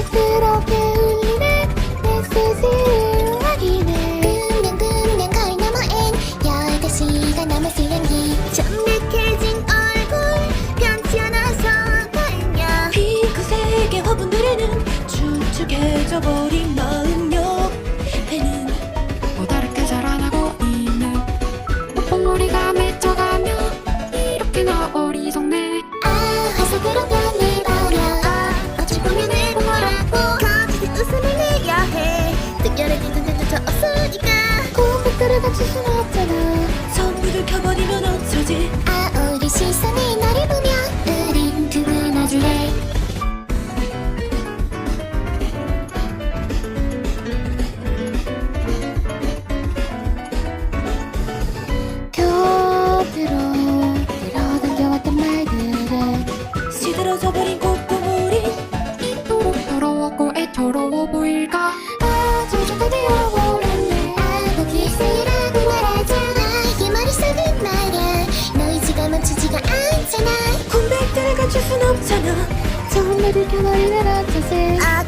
시끄럽게 울리네. 내 스스로 확인해. 금년금년 거리 넘어엔 열대 시간 남은 수련기 정맥해진 얼굴. 변치 않아서 다행이야 피크 세계 화분 들에는 축축해져 버린 마음 소리가 치수 나왔잖아. 선물을 켜버려 めるキャラに狙った